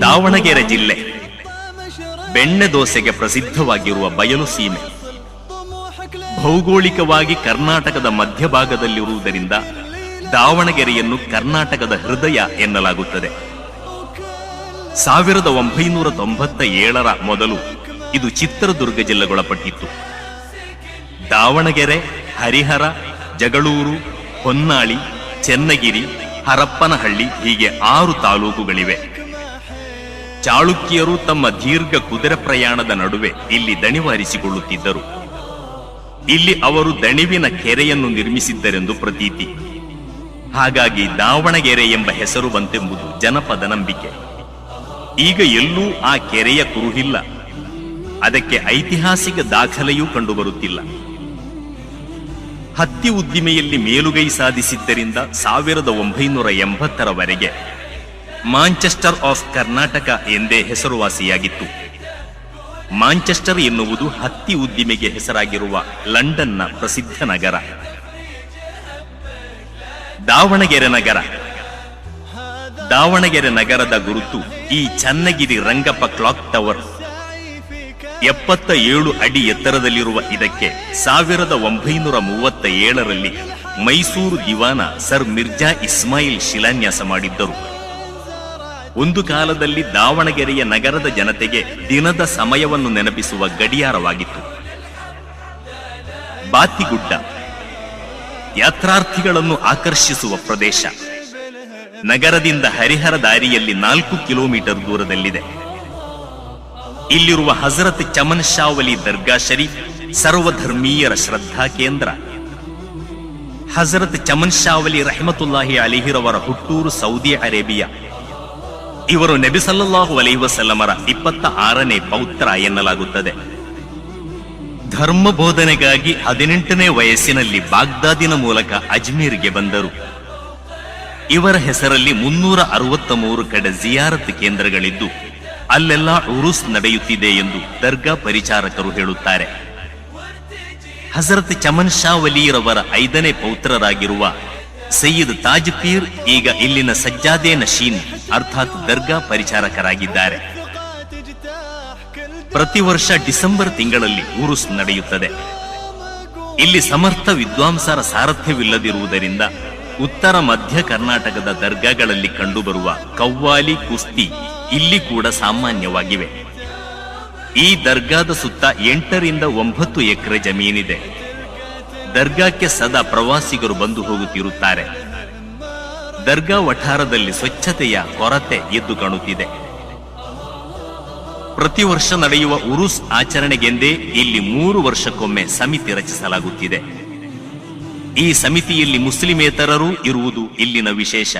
ದಾವಣಗೆರೆ ಜಿಲ್ಲೆ. ಬೆಣ್ಣೆ ದೋಸೆಗೆ ಪ್ರಸಿದ್ಧವಾಗಿರುವ ಬಯಲು ಸೀಮೆ. ಭೌಗೋಳಿಕವಾಗಿ ಕರ್ನಾಟಕದ ಮಧ್ಯಭಾಗದಲ್ಲಿರುವುದರಿಂದ ದಾವಣಗೆರೆಯನ್ನು ಕರ್ನಾಟಕದ ಹೃದಯ ಎನ್ನಲಾಗುತ್ತದೆ. ಸಾವಿರದ ಒಂಬೈನೂರ ತೊಂಬತ್ತ ಏಳರ ಮೊದಲು ಇದು ಚಿತ್ರದುರ್ಗ ಜಿಲ್ಲೆಗೊಳಪಟ್ಟಿತ್ತು. ದಾವಣಗೆರೆ, ಹರಿಹರ, ಜಗಳೂರು, ಹೊನ್ನಾಳಿ, ಚೆನ್ನಗಿರಿ ಹರಪ್ಪನಹಳ್ಳಿ ಹೀಗೆ ಆರು ತಾಲೂಕುಗಳಿವೆ. ಚಾಳುಕ್ಯರು ತಮ್ಮ ದೀರ್ಘ ಕುದುರೆ ಪ್ರಯಾಣದ ನಡುವೆ ಇಲ್ಲಿ ದಣಿವಾರಿಸಿಕೊಳ್ಳುತ್ತಿದ್ದರು. ಇಲ್ಲಿ ಅವರು ದಣಿವಿನ ಕೆರೆಯನ್ನು ನಿರ್ಮಿಸಿದ್ದರೆಂದು ಪ್ರತೀತಿ. ಹಾಗಾಗಿ ದಾವಣಗೆರೆ ಎಂಬ ಹೆಸರು ಬಂತೆಂಬುದು ಜನಪದ ನಂಬಿಕೆ. ಈಗ ಎಲ್ಲೂ ಆ ಕೆರೆಯ ಕುರುಹಿಲ್ಲ. ಅದಕ್ಕೆ ಐತಿಹಾಸಿಕ ದಾಖಲೆಯೂ ಕಂಡುಬರುತ್ತಿಲ್ಲ. ಹತ್ತಿ ಉದ್ದಿಮೆಯಲ್ಲಿ ಮೇಲುಗೈ ಸಾಧಿಸಿದ್ದರಿಂದ ಸಾವಿರದ ಒಂಬೈನೂರ ಎಂಬತ್ತರವರೆಗೆ ಮಾಂಚೆಸ್ಟರ್ ಆಫ್ ಕರ್ನಾಟಕ ಎಂದೇ ಹೆಸರುವಾಸಿಯಾಗಿತ್ತು. ಮಾಂಚೆಸ್ಟರ್ ಎನ್ನುವುದು ಹತ್ತಿ ಉದ್ದಿಮೆಗೆ ಹೆಸರಾಗಿರುವ ಲಂಡನ್ನ ಪ್ರಸಿದ್ಧ ನಗರ. ದಾವಣಗೆರೆ ನಗರ. ದಾವಣಗೆರೆ ನಗರದ ಗುರುತು ಈ ಚನ್ನಗಿರಿ ರಂಗಪ್ಪ ಕ್ಲಾಕ್ ಟವರ್ ಎಪ್ಪತ್ತ ಏಳು ಅಡಿ ಎತ್ತರದಲ್ಲಿರುವ ಇದಕ್ಕೆ ಸಾವಿರದ ಒಂಬೈನೂರ ಮೂವತ್ತ ಏಳರಲ್ಲಿ ಮೈಸೂರು ದಿವಾನ ಸರ್ ಮಿರ್ಜಾ ಇಸ್ಮಾಯಿಲ್ ಶಿಲಾನ್ಯಾಸ ಮಾಡಿದ್ದರು. ಒಂದು ಕಾಲದಲ್ಲಿ ದಾವಣಗೆರೆಯ ನಗರದ ಜನತೆಗೆ ದಿನದ ಸಮಯವನ್ನು ನೆನಪಿಸುವ ಗಡಿಯಾರವಾಗಿತ್ತು. ಬಾತಿಗುಡ್ಡ, ಯಾತ್ರಾರ್ಥಿಗಳನ್ನು ಆಕರ್ಷಿಸುವ ಪ್ರದೇಶ. ನಗರದಿಂದ ಹರಿಹರ ದಾರಿಯಲ್ಲಿ ನಾಲ್ಕು ಕಿಲೋಮೀಟರ್ ದೂರದಲ್ಲಿದೆ. ಇಲ್ಲಿರುವ ಹಜರತ್ ಚಮನ್ ಶಾವಲಿ ದರ್ಗಾ ಶರೀಫ್ ಸರ್ವಧರ್ಮೀಯರ ಶ್ರದ್ಧಾ ಕೇಂದ್ರ. ಹಜರತ್ ಚಮನ್ ಶಾವಲಿ ರಹಮತುಲ್ಲಾಹಿ ಅಲಿಹಿರವರ ಹುಟ್ಟೂರು ಸೌದಿ ಅರೇಬಿಯಾ. ಇವರು ನಬಿಸಲ್ಲಾಹು ಅಲಹಿ ವಸಲ್ಲಮರ ಇಪ್ಪತ್ತ ಆರನೇ ಪೌತ್ರ ಎನ್ನಲಾಗುತ್ತದೆ. ಧರ್ಮ ಬೋಧನೆಗಾಗಿ ಹದಿನೆಂಟನೇ ವಯಸ್ಸಿನಲ್ಲಿ ಬಾಗ್ದಾದಿನ ಮೂಲಕ ಅಜ್ಮೀರ್ಗೆ ಬಂದರು. ಇವರ ಹೆಸರಲ್ಲಿ ಮುನ್ನೂರ ಅರವತ್ತ ಮೂರು ಕಡೆ ಜಿಯಾರತ್ ಕೇಂದ್ರಗಳಿದ್ದು ಅಲ್ಲೆಲ್ಲ ಉರುಸ್ ನಡೆಯುತ್ತಿದೆ ಎಂದು ದರ್ಗಾ ಪರಿಚಾರಕರು ಹೇಳುತ್ತಾರೆ. ಹಜರತ್ ಚಮನ್ ಶಾ ವಲಿರವರ ಐದನೇ ಪೌತ್ರರಾಗಿರುವ ಸಯ್ಯದ್ ತಾಜ್ ಪೀರ್ ಈಗ ಇಲ್ಲಿನ ಸಜ್ಜಾದೆ ನಶೀನ್ ಅರ್ಥಾತ್ ದರ್ಗಾ ಪರಿಚಾರಕರಾಗಿದ್ದಾರೆ. ಪ್ರತಿ ವರ್ಷ ಡಿಸೆಂಬರ್ ತಿಂಗಳಲ್ಲಿ ಉರುಸ್ ನಡೆಯುತ್ತದೆ. ಇಲ್ಲಿ ಸಮರ್ಥ ವಿದ್ವಾಂಸರ ಸಾರಥ್ಯವಿಲ್ಲದಿರುವುದರಿಂದ ಉತ್ತರ ಮಧ್ಯ ಕರ್ನಾಟಕದ ದರ್ಗಾಗಳಲ್ಲಿ ಕಂಡುಬರುವ ಕವ್ವಾಲಿ ಕುಸ್ತಿ ಇಲ್ಲಿ ಕೂಡ ಸಾಮಾನ್ಯವಾಗಿವೆ. ಈ ದರ್ಗಾದ ಸುತ್ತ ಎಂಟರಿಂದ ಒಂಬತ್ತು ಎಕರೆ ಜಮೀನಿದೆ. ದರ್ಗಾಕ್ಕೆ ಸದಾ ಪ್ರವಾಸಿಗರು ಬಂದು ಹೋಗುತ್ತಿರುತ್ತಾರೆ. ದರ್ಗಾ ವಠಾರದಲ್ಲಿ ಸ್ವಚ್ಛತೆಯ ಕೊರತೆ ಎದ್ದು ಕಾಣುತ್ತಿದೆ. ಪ್ರತಿ ವರ್ಷ ನಡೆಯುವ ಉರುಸ್ ಆಚರಣೆಗೆಂದೇ ಇಲ್ಲಿ ಮೂರು ವರ್ಷಕ್ಕೊಮ್ಮೆ ಸಮಿತಿ ರಚಿಸಲಾಗುತ್ತಿದೆ. ಈ ಸಮಿತಿಯಲ್ಲಿ ಮುಸ್ಲಿಮೇತರರೂ ಇರುವುದು ಇಲ್ಲಿನ ವಿಶೇಷ.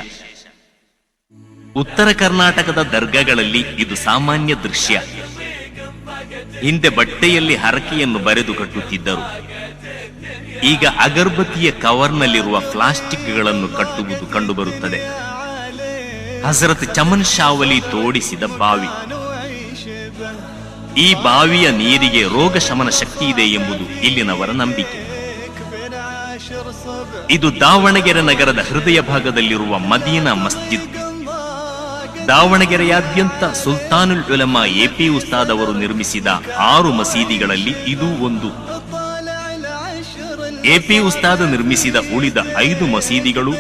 ಉತ್ತರ ಕರ್ನಾಟಕದ ದರ್ಗಾಗಳಲ್ಲಿ ಇದು ಸಾಮಾನ್ಯ ದೃಶ್ಯ. ಹಿಂದೆ ಬಟ್ಟೆಯಲ್ಲಿ ಹರಕೆಯನ್ನು ಬರೆದು ಕಟ್ಟುತ್ತಿದ್ದರು. ಈಗ ಅಗರ್ಬತಿಯ ಕವರ್ನಲ್ಲಿರುವ ಪ್ಲಾಸ್ಟಿಕ್ಗಳನ್ನು ಕಟ್ಟುವುದು ಕಂಡುಬರುತ್ತದೆ. ಹಸರತ್ ಚಮನ್ ಶಾವಲಿ ತೋಡಿಸಿದ ಬಾವಿ. ಈ ಬಾವಿಯ ನೀರಿಗೆ ರೋಗ ಶಮನ ಶಕ್ತಿ ಇದೆ ಎಂಬುದು ಇಲ್ಲಿನವರ ನಂಬಿಕೆ. ಇದು ದಾವಣಗೆರೆ ನಗರದ ಹೃದಯ ಭಾಗದಲ್ಲಿರುವ ಮದೀನಾ ಮಸ್ಜಿದ್. ದಾವಣಗೆರೆಯಾದ್ಯಂತ ಸುಲ್ತಾನುಲ್ ಉಲಮಾ ಎಪಿ ಉಸ್ತಾದ್ ಅವರು ನಿರ್ಮಿಸಿದ ಆರು ಮಸೀದಿಗಳಲ್ಲಿ ಇದು ಒಂದು. ಎಪಿ ಉಸ್ತಾದ್ ನಿರ್ಮಿಸಿದ ಉಳಿದ ಐದು ಮಸೀದಿಗಳು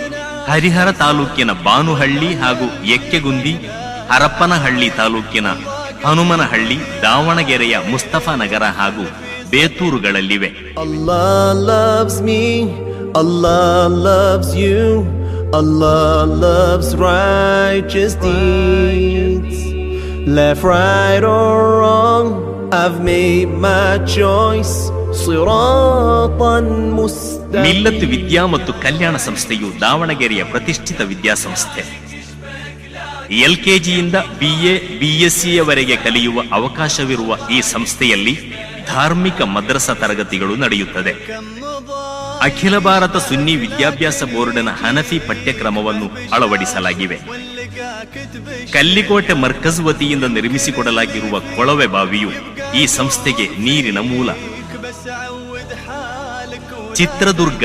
ಹರಿಹರ ತಾಲೂಕಿನ ಬಾನುಹಳ್ಳಿ ಹಾಗೂ ಎಕ್ಕೆಗುಂದಿ, ಹರಪ್ಪನಹಳ್ಳಿ ತಾಲೂಕಿನ ಹನುಮನಹಳ್ಳಿ, ದಾವಣಗೆರೆಯ ಮುಸ್ತಫಾ ನಗರ ಹಾಗೂ ಬೇತೂರುಗಳಲ್ಲಿವೆ. Allah loves righteous deeds. Left, right, or wrong, I've made my choice. Millat ವಿದ್ಯಾ ಮತ್ತು ಕಲ್ಯಾಣ ಸಂಸ್ಥೆಯು ದಾವಣಗೆರೆಯ ಪ್ರತಿಷ್ಠಿತ ವಿದ್ಯಾಸಂಸ್ಥೆ ಎಲ್ಕೆಜಿಯಿಂದ ಬಿಎ ಬಿಎಸ್ಸಿಯವರೆಗೆ ಕಲಿಯುವ ಅವಕಾಶವಿರುವ ಈ ಸಂಸ್ಥೆಯಲ್ಲಿ ಧಾರ್ಮಿಕ ಮದ್ರಸಾ ತರಗತಿಗಳು ನಡೆಯುತ್ತದೆ. ಅಖಿಲ ಭಾರತ ಸುನ್ನಿ ವಿದ್ಯಾಭ್ಯಾಸ ಬೋರ್ಡ್ನ ಹನಫಿ ಪಠ್ಯಕ್ರಮವನ್ನು ಅಳವಡಿಸಲಾಗಿವೆ. ಕಲ್ಲಿಕೋಟೆ ಮರ್ಕಜ್ ವತಿಯಿಂದ ನಿರ್ಮಿಸಿಕೊಡಲಾಗಿರುವ ಕೊಳವೆ ಬಾವಿಯು ಈ ಸಂಸ್ಥೆಗೆ ನೀರಿನ ಮೂಲ. ಚಿತ್ರದುರ್ಗ